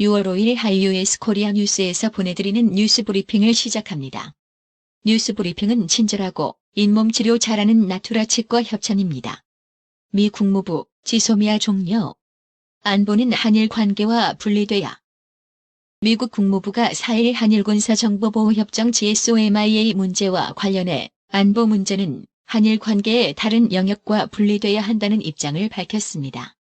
6월 5일 하이유에스 코리아 뉴스에서 보내드리는 뉴스 브리핑을 시작합니다. 뉴스 브리핑은 친절하고 잇몸 치료 잘하는 나투라 치과 협찬입니다. 미 국무부 지소미아 종료. 안보는 한일 관계와 분리돼야. 미국 국무부가 4일 한일 군사정보보호협정 GSOMIA 문제와 관련해 안보 문제는 한일 관계의 다른 영역과 분리돼야 한다는 입장을 밝혔습니다.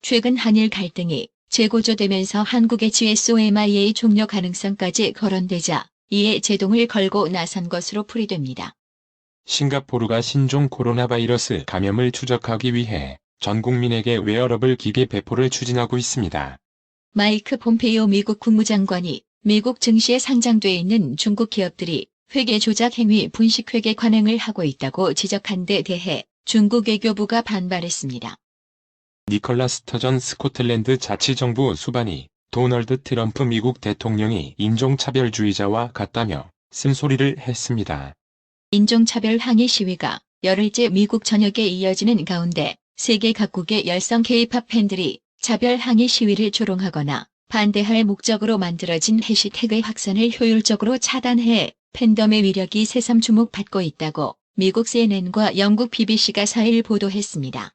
최근 한일 갈등이 재고조되면서 한국의 GSOMIA 종료 가능성까지 거론되자 이에 제동을 걸고 나선 것으로 풀이됩니다. 싱가포르가 신종 코로나 바이러스 감염을 추적하기 위해 전 국민에게 웨어러블 기기 배포를 추진하고 있습니다. 마이크 폼페이오 미국 국무장관이 미국 증시에 상장돼 있는 중국 기업들이 회계 조작 행위 분식 회계 관행을 하고 있다고 지적한 데 대해 중국 외교부가 반발했습니다. 니콜라 스터전 스코틀랜드 자치정부 수반이 도널드 트럼프 미국 대통령이 인종차별주의자와 같다며 쓴소리를 했습니다. 인종차별 항의 시위가 열흘째 미국 전역에 이어지는 가운데 세계 각국의 열성 케이팝 팬들이 차별 항의 시위를 조롱하거나 반대할 목적으로 만들어진 해시태그의 확산을 효율적으로 차단해 팬덤의 위력이 새삼 주목받고 있다고 미국 CNN과 영국 BBC가 4일 보도했습니다.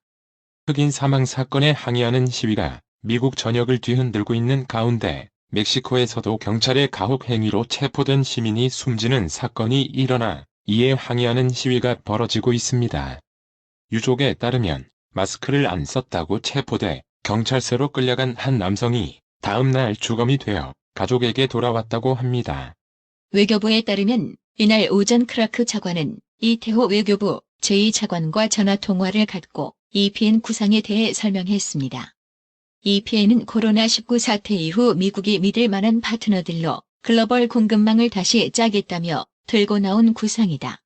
흑인 사망 사건에 항의하는 시위가 미국 전역을 뒤흔들고 있는 가운데 멕시코에서도 경찰의 가혹 행위로 체포된 시민이 숨지는 사건이 일어나 이에 항의하는 시위가 벌어지고 있습니다. 유족에 따르면 마스크를 안 썼다고 체포돼 경찰서로 끌려간 한 남성이 다음 날 주검이 되어 가족에게 돌아왔다고 합니다. 외교부에 따르면 이날 오전 크라크 차관은 이태호 외교부 제2차관과 전화통화를 갖고 이 피해는 구상에 대해 설명했습니다. 이 피해는 코로나19 사태 이후 미국이 믿을 만한 파트너들로 글로벌 공급망을 다시 짜겠다며 들고 나온 구상이다.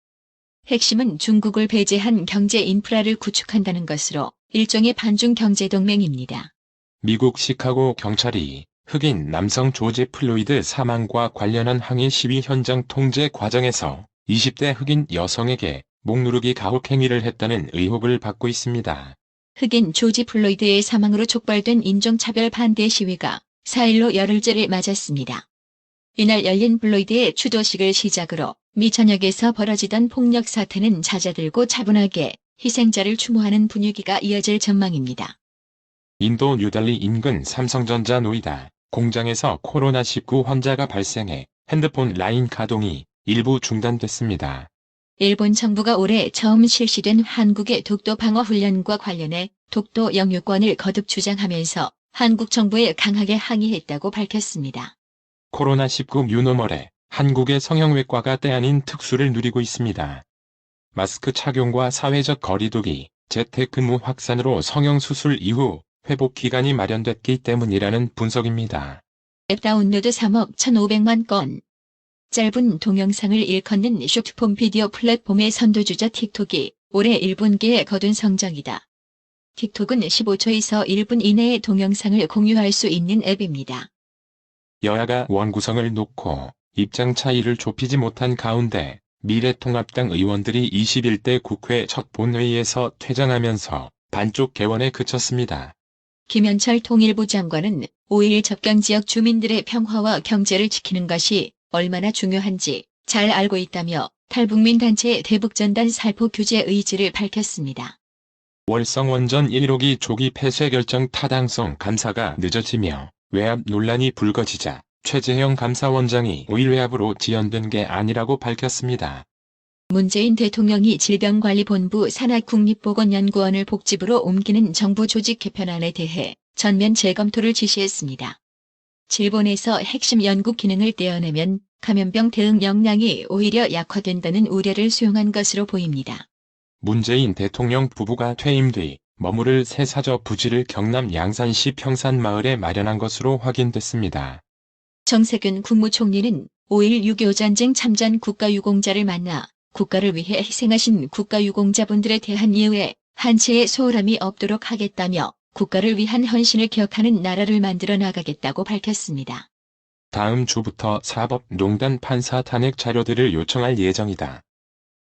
핵심은 중국을 배제한 경제 인프라를 구축한다는 것으로 일종의 반중 경제 동맹입니다. 미국 시카고 경찰이 흑인 남성 조지 플로이드 사망과 관련한 항의 시위 현장 통제 과정에서 20대 흑인 여성에게 목누르기 가혹 행위를 했다는 의혹을 받고 있습니다. 흑인 조지 플로이드의 사망으로 촉발된 인종차별 반대 시위가 4일로 열흘째를 맞았습니다. 이날 열린 플로이드의 추도식을 시작으로 미 전역에서 벌어지던 폭력 사태는 잦아들고 차분하게 희생자를 추모하는 분위기가 이어질 전망입니다. 인도 뉴델리 인근 삼성전자 노이다 공장에서 코로나19 환자가 발생해 핸드폰 라인 가동이 일부 중단됐습니다. 일본 정부가 올해 처음 실시된 한국의 독도 방어 훈련과 관련해 독도 영유권을 거듭 주장하면서 한국 정부에 강하게 항의했다고 밝혔습니다. 코로나19 뉴노멀에 한국의 성형외과가 때 아닌 특수를 누리고 있습니다. 마스크 착용과 사회적 거리두기, 재택근무 확산으로 성형수술 이후 회복 기간이 마련됐기 때문이라는 분석입니다. 앱 다운로드 3억 1,500만 건. 짧은 동영상을 일컫는 쇼트폼 비디오 플랫폼의 선도주자 틱톡이 올해 1분기에 거둔 성적이다. 틱톡은 15초에서 1분 이내의 동영상을 공유할 수 있는 앱입니다. 여야가 원구성을 놓고 입장 차이를 좁히지 못한 가운데 미래통합당 의원들이 21대 국회 첫 본회의에서 퇴장하면서 반쪽 개원에 그쳤습니다. 김현철 통일부 장관은 5일 접경 지역 주민들의 평화와 경제를 지키는 것이 얼마나 중요한지 잘 알고 있다며 탈북민 단체 대북전단 살포 규제 의지를 밝혔습니다. 월성 원전 1호기 조기 폐쇄 결정 타당성 감사가 늦어지며 외압 논란이 불거지자 최재형 감사원장이 5일 외압으로 지연된 게 아니라고 밝혔습니다. 문재인 대통령이 질병관리본부 산하국립보건연구원을 복집으로 옮기는 정부 조직 개편안에 대해 전면 재검토를 지시했습니다. 질본에서 핵심 연구 기능을 떼어내면 감염병 대응 역량이 오히려 약화된다는 우려를 수용한 것으로 보입니다. 문재인 대통령 부부가 퇴임 뒤 머무를 새 사저 부지를 경남 양산시 평산마을에 마련한 것으로 확인됐습니다. 정세균 국무총리는 5일 6.25 전쟁 참전 국가유공자를 만나 국가를 위해 희생하신 국가유공자분들에 대한 예우에 한치의 소홀함이 없도록 하겠다며 국가를 위한 헌신을 기억하는 나라를 만들어 나가겠다고 밝혔습니다. 다음 주부터 사법농단 판사 탄핵 자료들을 요청할 예정이다.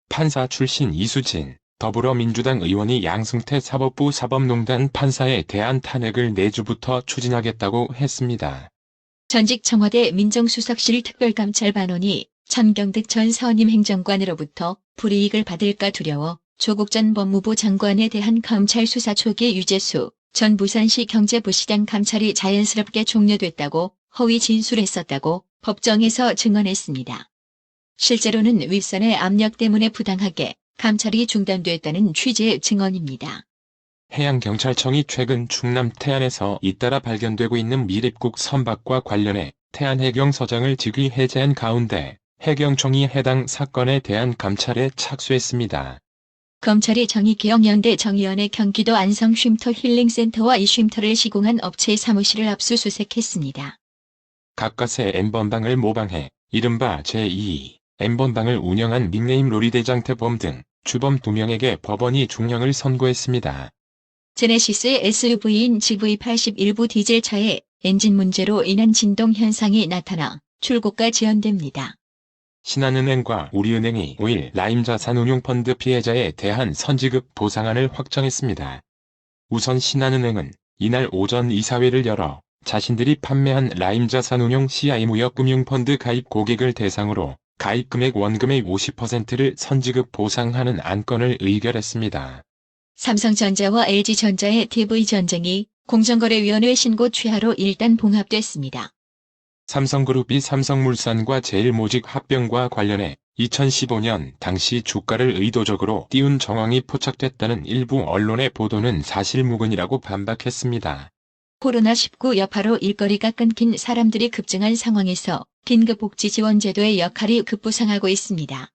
판사 출신 이수진, 더불어민주당 의원이 양승태 사법부 사법농단 판사에 대한 탄핵을 내주부터 추진하겠다고 했습니다. 전직 청와대 민정수석실 특별감찰반원이 천경득 전 선임 행정관으로부터 불이익을 받을까 두려워 조국 전 법무부 장관에 대한 검찰 수사 초기 유재수 전 부산시 경제부시장 감찰이 자연스럽게 종료됐다고 허위 진술했었다고 법정에서 증언했습니다. 실제로는 윗선의 압력 때문에 부당하게 감찰이 중단됐다는 취지의 증언입니다. 해양경찰청이 최근 충남 태안에서 잇따라 발견되고 있는 미립국 선박과 관련해 태안 해경서장을 직위 해제한 가운데 해경청이 해당 사건에 대한 감찰에 착수했습니다. 검찰이 정의개혁연대 정의원의 경기도 안성 쉼터 힐링센터와 이 쉼터를 시공한 업체 사무실을 압수수색했습니다. 가까스의 N번방을 모방해 이른바 제2 N번방을 운영한 닉네임 로리대장 태범 등 주범 2명에게 법원이 중형을 선고했습니다. 제네시스의 SUV인 GV81부 디젤차에 엔진 문제로 인한 진동 현상이 나타나 출고가 지연됩니다. 신한은행과 우리은행이 5일 라임 자산운용펀드 피해자에 대한 선지급 보상안을 확정했습니다. 우선 신한은행은 이날 오전 이사회를 열어 자신들이 판매한 라임 자산운용 CI 무역금융펀드 가입 고객을 대상으로 가입 금액 원금의 50%를 선지급 보상하는 안건을 의결했습니다. 삼성전자와 LG전자의 TV 전쟁이 공정거래위원회 신고 취하로 일단 봉합됐습니다. 삼성그룹이 삼성물산과 제일모직 합병과 관련해 2015년 당시 주가를 의도적으로 띄운 정황이 포착됐다는 일부 언론의 보도는 사실무근이라고 반박했습니다. 코로나19 여파로 일거리가 끊긴 사람들이 급증한 상황에서 긴급복지지원제도의 역할이 급부상하고 있습니다.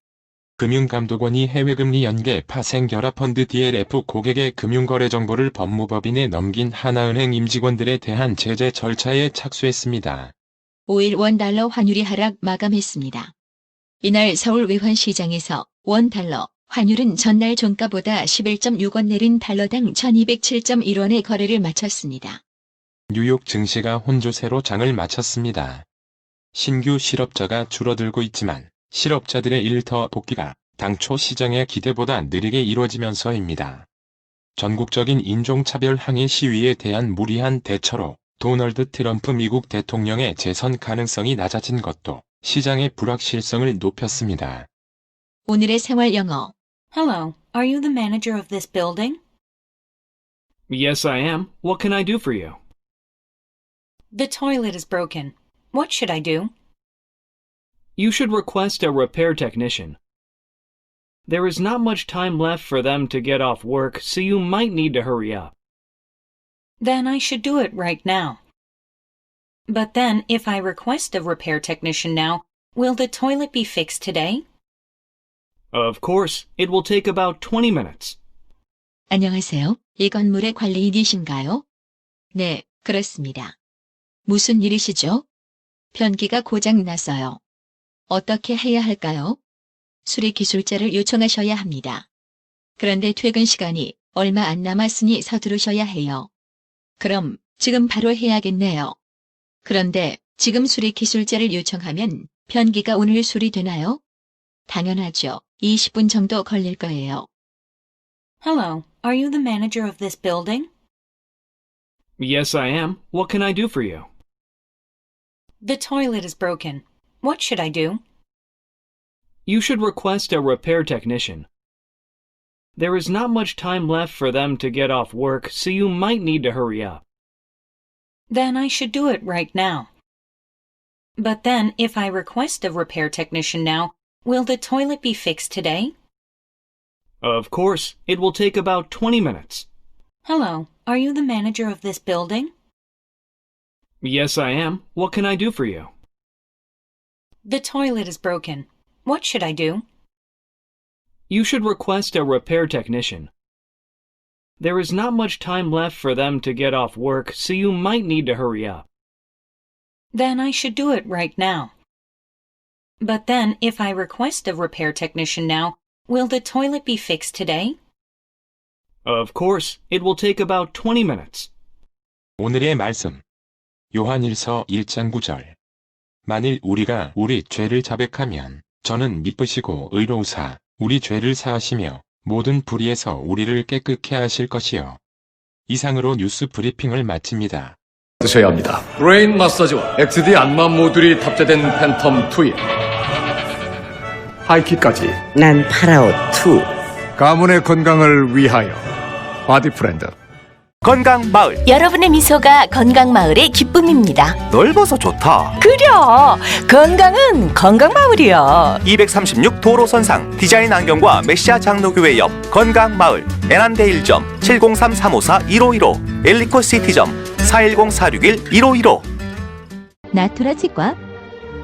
금융감독원이 해외금리 연계 파생 결합펀드 DLF 고객의 금융거래 정보를 법무법인에 넘긴 하나은행 임직원들에 대한 제재 절차에 착수했습니다. 5일 원달러 환율이 하락 마감했습니다. 이날 서울 외환시장에서 원달러 환율은 전날 종가보다 11.6원 내린 달러당 1207.1원의 거래를 마쳤습니다. 뉴욕 증시가 혼조세로 장을 마쳤습니다. 신규 실업자가 줄어들고 있지만 실업자들의 일터 복귀가 당초 시장의 기대보다 느리게 이루어지면서입니다. 전국적인 인종차별 항의 시위에 대한 무리한 대처로 도널드 트럼프 미국 대통령의 재선 가능성이 낮아진 것도 시장의 불확실성을 높였습니다. 오늘의 생활 영어 Hello, are you the manager of this building? Yes, I am. What can I do for you? The toilet is broken. What should I do? You should request a repair technician. There is not much time left for them to get off work, so you might need to hurry up. Then I should do it right now. But then, if I request a repair technician now, will the toilet be fixed today? Of course, it will take about 20 minutes. 안녕하세요. 이 건물의 관리인이신가요? 네, 그렇습니다. 무슨 일이시죠? 변기가 고장 났어요. 어떻게 해야 할까요? 수리 기술자를 요청하셔야 합니다. 그런데 퇴근 시간이 얼마 안 남았으니 서두르셔야 해요. 그럼 지금 바로 해야겠네요. 그런데 지금 수리 기술자를 요청하면 변기가 오늘 수리되나요? 당연하죠. 20분 정도 걸릴 거예요. Hello, are you the manager of this building? Yes, I am. What can I do for you? The toilet is broken. What should I do? You should request a repair technician. There is not much time left for them to get off work, so you might need to hurry up. Then I should do it right now. But then, if I request a repair technician now, will the toilet be fixed today? Of course, it will take about 20 minutes. Hello, are you the manager of this building? Yes, I am. What can I do for you? The toilet is broken. What should I do? You should request a repair technician. There is not much time left for them to get off work, so you might need to hurry up. Then I should do it right now. But then, if I request a repair technician now, will the toilet be fixed today? Of course, it will take about 20 minutes. 오늘의 말씀. 요한일서 1장 9절. 만일 우리가 우리 죄를 자백하면 저는 미쁘시고 의로우사 우리 죄를 사하시며 모든 불의에서 우리를 깨끗게 하실 것이요. 이상으로 뉴스 브리핑을 마칩니다. 드셔야 합니다. 브레인 마사지와 XD 안마 모듈이 탑재된 팬텀 트윈. 하이킥까지 난 파라오 2. 가문의 건강을 위하여 바디 프렌드. 건강 마을 여러분의 미소가 건강마을의 기쁨입니다. 넓어서 좋다. 그려! 건강은 건강마을이야. 236 도로선상 디자인 안경과 메시아 장로교회 옆 건강 마을 에난데 1점 703-354-1515 엘리코 시티점 410-461-1515 나투라 치과